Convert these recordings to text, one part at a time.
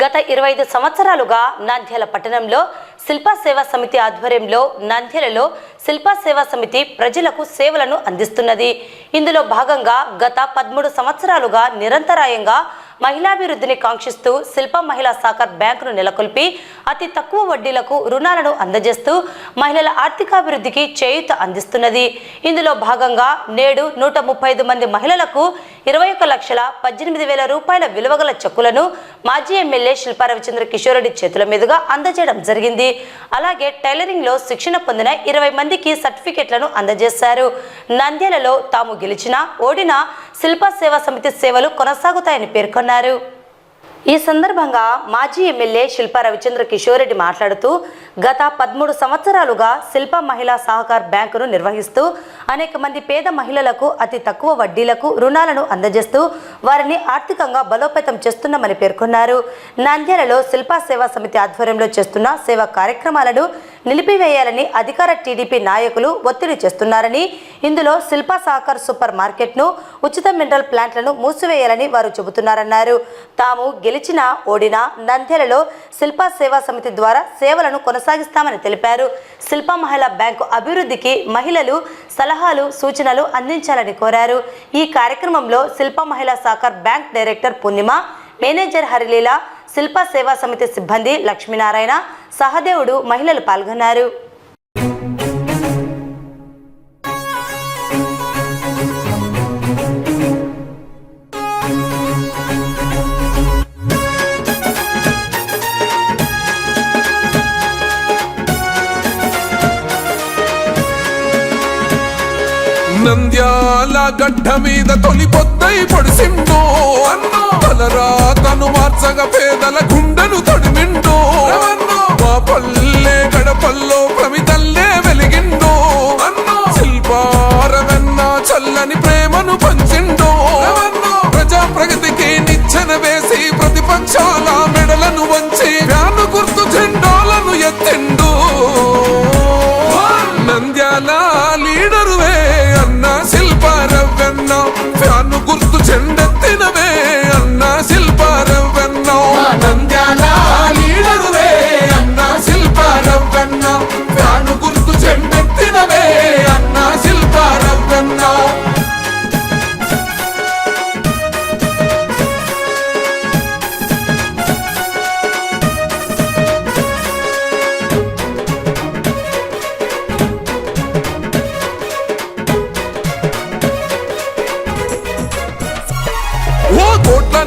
గత ఇరవై ఐదు సంవత్సరాలుగా నంద్యాల పట్టణంలో శిల్పా సేవా సమితి ఆధ్వర్యంలో నంద్యాలలో శిల్పా సేవా సమితి ప్రజలకు సేవలను అందిస్తున్నది. ఇందులో భాగంగా గత పదమూడు సంవత్సరాలుగా నిరంతరాయంగా మహిళాభివృద్ధిని కాంక్షిస్తూ శిల్ప మహిళా సాకర్ బ్యాంకును నెలకొల్పి అతి తక్కువ వడ్డీలకు రుణాలను అందజేస్తూ మహిళల ఆర్థికాభివృద్ధికి చేయూత అందిస్తున్నది. ఇందులో భాగంగా నేడు నూట ముప్పై ఐదు మంది మహిళలకు ఇరవై ఒక లక్షల పద్దెనిమిది వేల రూపాయల విలువగల చెక్కులను మాజీ ఎమ్మెల్యే శిల్పా రవిచంద్ర కిషోర్ రెడ్డి చేతుల మీదుగా అందజేయడం జరిగింది. అలాగే టైలరింగ్లో శిక్షణ పొందిన ఇరవై మందికి సర్టిఫికెట్లను అందజేశారు. నంద్యాలలో తాము గెలిచినా ఓడినా శిల్ప సేవా సమితి సేవలు కొనసాగుతాయని పేర్కొన్నారు. ఈ సందర్భంగా మాజీ ఎమ్మెల్యే శిల్పా రవిచంద్ర కిషోర్ రెడ్డి మాట్లాడుతూ గత పదమూడు సంవత్సరాలుగా శిల్ప మహిళా సహకార్ బ్యాంకును నిర్వహిస్తూ అనేక మంది పేద మహిళలకు అతి తక్కువ వడ్డీలకు రుణాలను అందజేస్తూ వారిని ఆర్థికంగా బలోపేతం చేస్తున్నామని పేర్కొన్నారు. నంద్యాలలో శిల్పా సేవా సమితి ఆధ్వర్యంలో చేస్తున్న సేవా కార్యక్రమాలను నిలిపివేయాలని అధికార టీడీపీ నాయకులు ఒత్తిడి చేస్తున్నారని ఇందులో శిల్పా సాకర్ సూపర్ మార్కెట్ను ఉచిత మినరల్ ప్లాంట్లను మూసివేయాలని వారు చెబుతున్నారన్నారు. తాము గెలిచినా ఓడినా నంద్యాలలో శిల్పా సేవా సమితి ద్వారా సేవలను కొనసాగిస్తామని తెలిపారు. శిల్పా మహిళా బ్యాంకు అభివృద్ధికి మహిళలు సలహాలు సూచనలు అందించాలని కోరారు. ఈ కార్యక్రమంలో Shilpa Mahila Sahakar bank director Purnima manager Harileela Shilpa Seva Samithi సిబ్బంది లక్ష్మీనారాయణ సహదేవుడు మహిళలు పాల్గొన్నారు. నంద్యాల గడ్డ మీద తొలి పొద్దై పొడిసిందో joga pedala com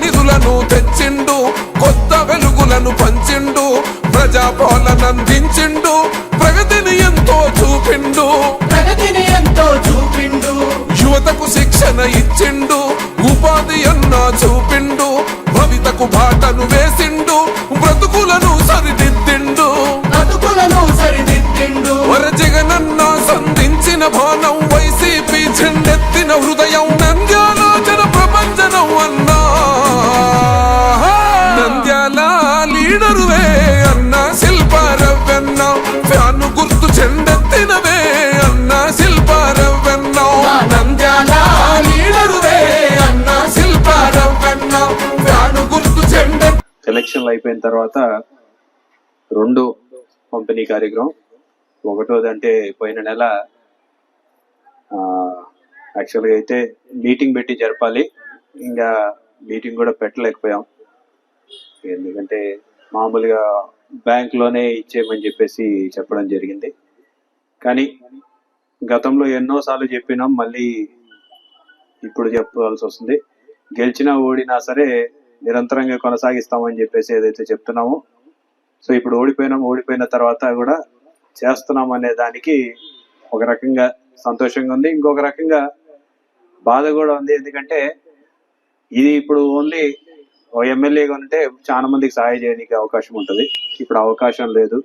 నిధులను తెచ్చిండు కొత్త వెలుగులను పంచిండు ప్రజాపాలనందించిండు ప్రగతిని ఎంతో చూపిండు. ప్రగతిని ఎంతో చూపిండు. యువతకు శిక్షణ ఇచ్చిండు ఉపాధి అన్న చూపిండు భవితకు బాటను వేసిండు. ఎలక్షన్లు అయిపోయిన తర్వాత రెండు పంపిణీ కార్యక్రమం. ఒకటోది అంటే పోయిన నెల యాక్చువల్గా అయితే మీటింగ్ పెట్టి జరపాలి. ఇంకా మీటింగ్ కూడా పెట్టలేకపోయాం. ఎందుకంటే మామూలుగా బ్యాంక్లోనే ఇచ్చేయమని చెప్పేసి చెప్పడం జరిగింది. కానీ గతంలో ఎన్నోసార్లు చెప్పినాం మళ్ళీ ఇప్పుడు చెప్పాల్సి వస్తుంది. గెలిచినా ఓడినా సరే నిరంతరంగా కొనసాగిస్తామని చెప్పేసి ఏదైతే చెప్తున్నామో. సో ఇప్పుడు ఓడిపోయినాం ఓడిపోయిన తర్వాత కూడా చేస్తున్నాం అనే దానికి ఒక రకంగా సంతోషంగా ఉంది. ఇంకొక రకంగా బాధ కూడా ఉంది. ఎందుకంటే ఇది ఇప్పుడు ఓన్లీ ఓ ఎమ్మెల్యేగా ఉంటే చాలా మందికి సహాయం చేయడానికి అవకాశం ఉంటుంది. ఇప్పుడు అవకాశం లేదు.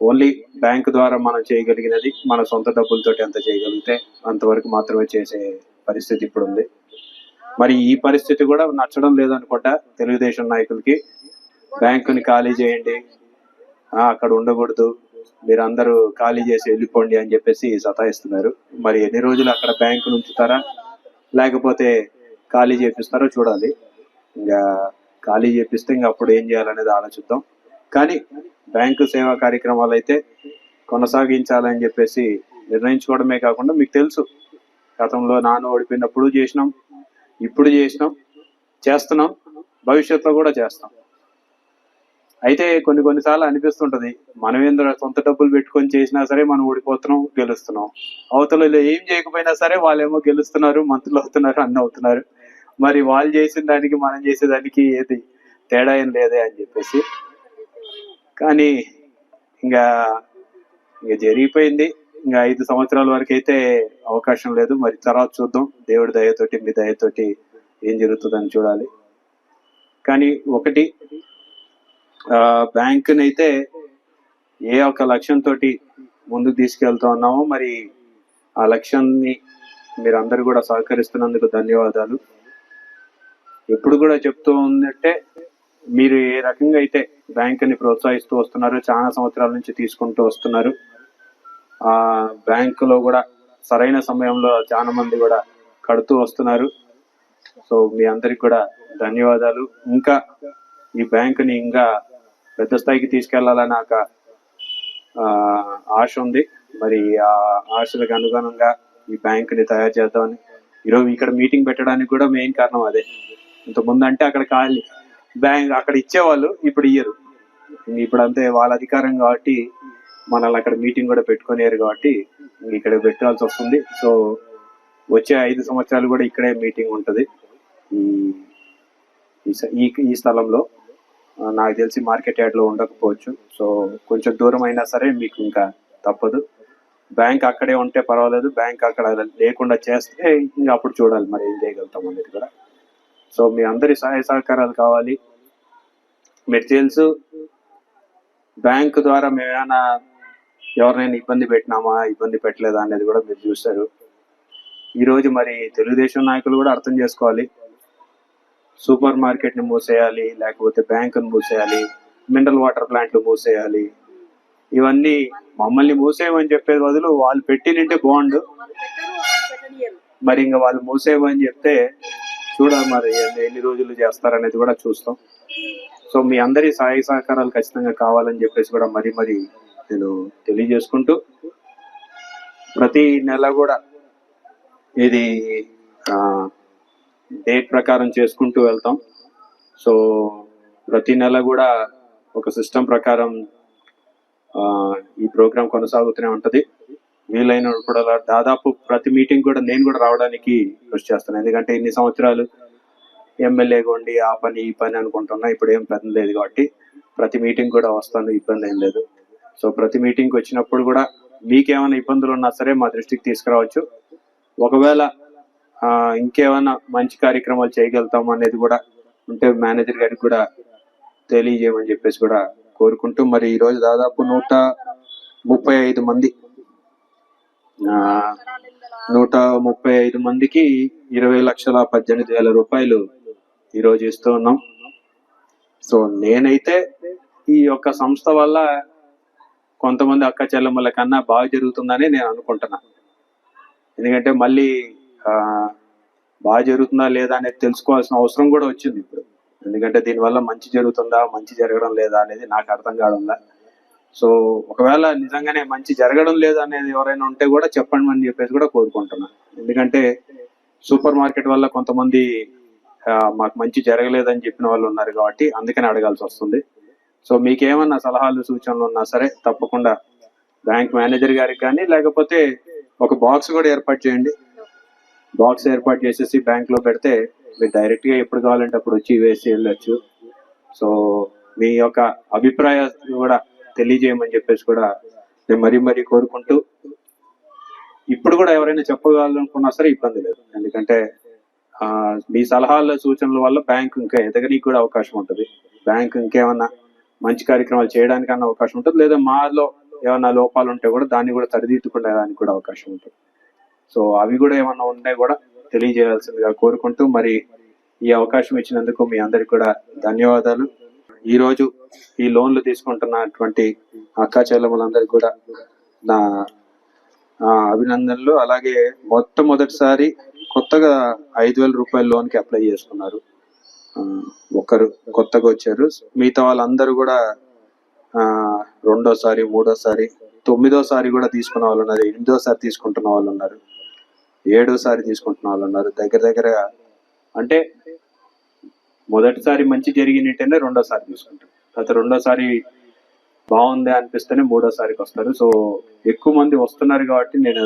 ఓన్లీ బ్యాంక్ ద్వారా మనం చేయగలిగినది మన సొంత డబ్బులతోటి ఎంత చేయగలిగితే అంతవరకు మాత్రమే చేసే పరిస్థితి ఇప్పుడు ఉంది. మరి ఈ పరిస్థితి కూడా నచ్చడం లేదనుకుంటా తెలుగుదేశం నాయకులకి. బ్యాంకుని ఖాళీ చేయండి. అక్కడ ఉండకూడదు. మీరు అందరూ ఖాళీ చేసి వెళ్ళిపోండి అని చెప్పేసి సతాయిస్తున్నారు. మరి ఎన్ని రోజులు అక్కడ బ్యాంకు ఉంచుతారా? లేకపోతే ఖాళీ చేపిస్తారో చూడాలి. ఇంకా ఖాళీ చేపిస్తే ఇంకా అప్పుడు ఏం చేయాలనేది ఆలోచిద్దాం. కానీ బ్యాంకు సేవా కార్యక్రమాలు అయితే కొనసాగించాలని చెప్పేసి నిర్ణయించుకోవడమే కాకుండా మీకు తెలుసు. గతంలో నాన్న ఓడిపోయినప్పుడు చేసినాం. ఇప్పుడు చేసినాం చేస్తున్నాం భవిష్యత్తులో కూడా చేస్తాం. అయితే కొన్ని కొన్నిసార్లు అనిపిస్తుంటది మనం ఏందో సొంత డబ్బులు పెట్టుకొని చేసినా సరే మనం ఓడిపోతున్నాం గెలుస్తున్నాం. అవతలలో ఏం చేయకపోయినా సరే వాళ్ళేమో గెలుస్తున్నారు మంత్రులు అవుతున్నారు అన్న అవుతున్నారు. మరి వాళ్ళు చేసిన దానికి మనం చేసేదానికి ఏది తేడా ఏం లేదే అని చెప్పేసి. కానీ ఇంకా ఇంకా జరిగిపోయింది. ఇంకా ఐదు సంవత్సరాల వరకు అయితే అవకాశం లేదు. మరి తర్వాత చూద్దాం. దేవుడి దయతోటి మీ దయతోటి ఏం జరుగుతుందని చూడాలి. కానీ ఒకటి ఆ బ్యాంకుని అయితే ఏ ఒక లక్ష్యంతో ముందుకు తీసుకెళ్తా ఉన్నామో మరి ఆ లక్ష్యాన్ని మీరు అందరు కూడా సహకరిస్తున్నందుకు ధన్యవాదాలు. ఎప్పుడు కూడా చెప్తూ ఉందంటే మీరు ఏ రకంగా అయితే బ్యాంకుని ప్రోత్సహిస్తూ వస్తున్నారు చాలా సంవత్సరాల నుంచి తీసుకుంటూ వస్తున్నారు. ఆ బ్యాంకులో కూడా సరైన సమయంలో చాలా మంది కూడా కడుతూ వస్తున్నారు. సో మీ అందరికి కూడా ధన్యవాదాలు. ఇంకా ఈ బ్యాంకుని ఇంకా పెద్ద స్థాయికి తీసుకెళ్ళాలని ఒక ఆశ ఉంది. మరి ఆ ఆశలకు అనుగుణంగా ఈ బ్యాంకుని తయారు చేద్దామని. ఈరోజు ఇక్కడ మీటింగ్ పెట్టడానికి కూడా మెయిన్ కారణం అదే. ఇంత ముందు అంటే అక్కడ ఖాళీ బ్యాంక్ అక్కడ ఇచ్చేవాళ్ళు ఇప్పుడు ఇయ్యరు. ఇప్పుడు అంతే వాళ్ళ అధికారం కాబట్టి మనల్ని అక్కడ మీటింగ్ కూడా పెట్టుకునేరు కాబట్టి ఇక్కడ పెట్టాల్సి వస్తుంది. సో వచ్చే ఐదు సంవత్సరాలు కూడా ఇక్కడే మీటింగ్ ఉంటుంది. ఈ ఈ స్థలంలో. నాకు తెలిసి మార్కెట్ యార్డ్లో ఉండకపోవచ్చు. సో కొంచెం దూరం అయినా సరే మీకు ఇంకా తప్పదు. బ్యాంక్ అక్కడే ఉంటే పర్వాలేదు. బ్యాంక్ అక్కడ లేకుండా చేస్తే ఇంకా అప్పుడు చూడాలి మరి ఏం చేయగలుగుతాం అనేది కూడా. సో మీ అందరి సహాయ సహకారాలు కావాలి. మీరు తెలుసు బ్యాంక్ ద్వారా మేము ఏమైనా ఎవరినైనా ఇబ్బంది పెట్టినామా ఇబ్బంది పెట్టలేదా అనేది కూడా మీరు చూస్తారు. ఈరోజు మరి తెలుగుదేశం నాయకులు కూడా అర్థం చేసుకోవాలి. సూపర్ మార్కెట్ని మూసేయాలి లేకపోతే బ్యాంకును మూసేయాలి మినరల్ వాటర్ ప్లాంట్లు మూసేయాలి. ఇవన్నీ మమ్మల్ని మూసేయమని చెప్పే బదులు వాళ్ళు పెట్టినంటే బాగుండు. మరి ఇంకా వాళ్ళు మూసేయమని చెప్తే చూడాలి మరి ఎన్ని- ఎన్ని రోజులు చేస్తారనేది కూడా చూస్తాం. సో మీ అందరి సహాయ సహకారాలు ఖచ్చితంగా కావాలని చెప్పేసి కూడా మరి మరి నేను తెలియజేసుకుంటూ ప్రతి నెల కూడా ఇది డేట్ ప్రకారం చేసుకుంటూ వెళ్తాం. సో ప్రతి నెల కూడా ఒక సిస్టమ్ ప్రకారం ఈ ప్రోగ్రాం కొనసాగుతూనే ఉంటుంది. వీలైనప్పుడు అలా దాదాపు ప్రతి మీటింగ్ కూడా నేను కూడా రావడానికి కృషి చేస్తాను. ఎందుకంటే ఇన్ని సంవత్సరాలు ఎమ్మెల్యేగా ఉండి ఆ పని ఈ పని అనుకుంటున్నా ఇప్పుడు ఏం పని లేదు కాబట్టి ప్రతి మీటింగ్ కూడా వస్తాను ఇబ్బంది ఏం లేదు. సో ప్రతి మీటింగ్ వచ్చినప్పుడు కూడా మీకేమైనా ఇబ్బందులు ఉన్నా సరే మా దృష్టికి తీసుకురావచ్చు. ఒకవేళ ఇంకేమైనా మంచి కార్యక్రమాలు చేయగలుగుతాం అనేది కూడా ఉంటే మేనేజర్ గారికి కూడా తెలియజేయమని చెప్పేసి కూడా కోరుకుంటూ మరి ఈరోజు దాదాపు నూట ముప్పై ఐదు మంది నూట ముప్పై ఐదు మందికి ఇరవై లక్షల పద్దెనిమిది వేల రూపాయలు ఈరోజు ఇస్తూ ఉన్నాం. సో నేనైతే ఈ యొక్క సంస్థ వల్ల కొంతమంది అక్క చెల్లెమ్మల కన్నా బాగా జరుగుతుందని నేను అనుకుంటున్నా. ఎందుకంటే మళ్ళీ బాగా జరుగుతుందా లేదా అనేది తెలుసుకోవాల్సిన అవసరం కూడా వచ్చింది ఇప్పుడు. ఎందుకంటే దీనివల్ల మంచి జరుగుతుందా మంచి జరగడం లేదా అనేది నాకు అర్థం కావడంలా. సో ఒకవేళ నిజంగానే మంచి జరగడం లేదు అనేది ఎవరైనా ఉంటే కూడా చెప్పండి అని చెప్పేసి కూడా కోరుకుంటున్నాను ఎందుకంటే సూపర్ మార్కెట్ వల్ల కొంతమంది మాకు మంచి జరగలేదని చెప్పిన వాళ్ళు ఉన్నారు కాబట్టి అందుకని అడగాల్సి వస్తుంది. సో మీకేమన్నా సలహాలు సూచనలు ఉన్నా సరే తప్పకుండా బ్యాంక్ మేనేజర్ గారికి కానీ లేకపోతే ఒక బాక్స్ కూడా ఏర్పాటు చేయండి. బాక్స్ ఏర్పాటు చేసేసి బ్యాంక్లో పెడితే మీరు డైరెక్ట్గా ఎప్పుడు కావాలంటే అప్పుడు వచ్చి వేసి వెళ్ళొచ్చు. సో మీ యొక్క అభిప్రాయాలు కూడా తెలియజేయమని చెప్పేసి కూడా నేను మరీ మరీ కోరుకుంటూ ఇప్పుడు కూడా ఎవరైనా చెప్పగలనుకున్నా సరే ఇబ్బంది లేదు. ఎందుకంటే మీ సలహాల సూచనల వల్ల బ్యాంక్ ఇంకా ఎదగనీకి కూడా అవకాశం ఉంటుంది. బ్యాంక్ ఇంకేమన్నా మంచి కార్యక్రమాలు చేయడానికన్నా అవకాశం ఉంటుంది. లేదా మాలో ఏమన్నా లోపాలు ఉంటే కూడా దాన్ని కూడా సరిదిద్దుకునేదానికి కూడా అవకాశం ఉంటుంది. సో అవి కూడా ఏమన్నా ఉంటే కూడా తెలియజేయాల్సిందిగా కోరుకుంటూ మరి ఈ అవకాశం ఇచ్చినందుకు మీ అందరికి కూడా ధన్యవాదాలు. ఈరోజు ఈ లోన్లు తీసుకుంటున్నటువంటి అక్కా చెల్లెములందరికీ కూడా నా అభినందనలు. అలాగే మొట్టమొదటిసారి కొత్తగా ఐదు వేల రూపాయల లోన్కి అప్లై చేసుకున్నారు. ఒకరు కొత్తగా వచ్చారు. మిగతా వాళ్ళందరూ కూడా రెండోసారి మూడోసారి తొమ్మిదోసారి కూడా తీసుకున్న వాళ్ళు ఉన్నారు. ఎనిమిదోసారి తీసుకుంటున్న వాళ్ళు ఉన్నారు. ఏడోసారి తీసుకుంటున్న వాళ్ళు ఉన్నారు. దగ్గర దగ్గర అంటే మొదటిసారి మంచి జరిగినట్టేనే రెండోసారి తీసుకుంటారు. తర్వాత రెండోసారి బాగుంది అనిపిస్తేనే మూడోసారికి వస్తారు. సో ఎక్కువ మంది వస్తున్నారు కాబట్టి నేను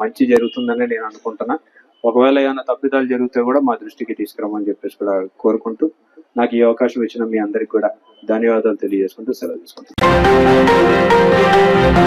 మంచి జరుగుతుందని నేను అనుకుంటున్నా. ఒకవేళ ఏమైనా తప్పిదాలు జరిగితే కూడా మా దృష్టికి తీసుకురమ్మని చెప్పేసి కూడా కోరుకుంటూ నాకు ఈ అవకాశం ఇచ్చిన మీ అందరికి కూడా ధన్యవాదాలు తెలియజేసుకుంటూ సెలవు తీసుకుంటాను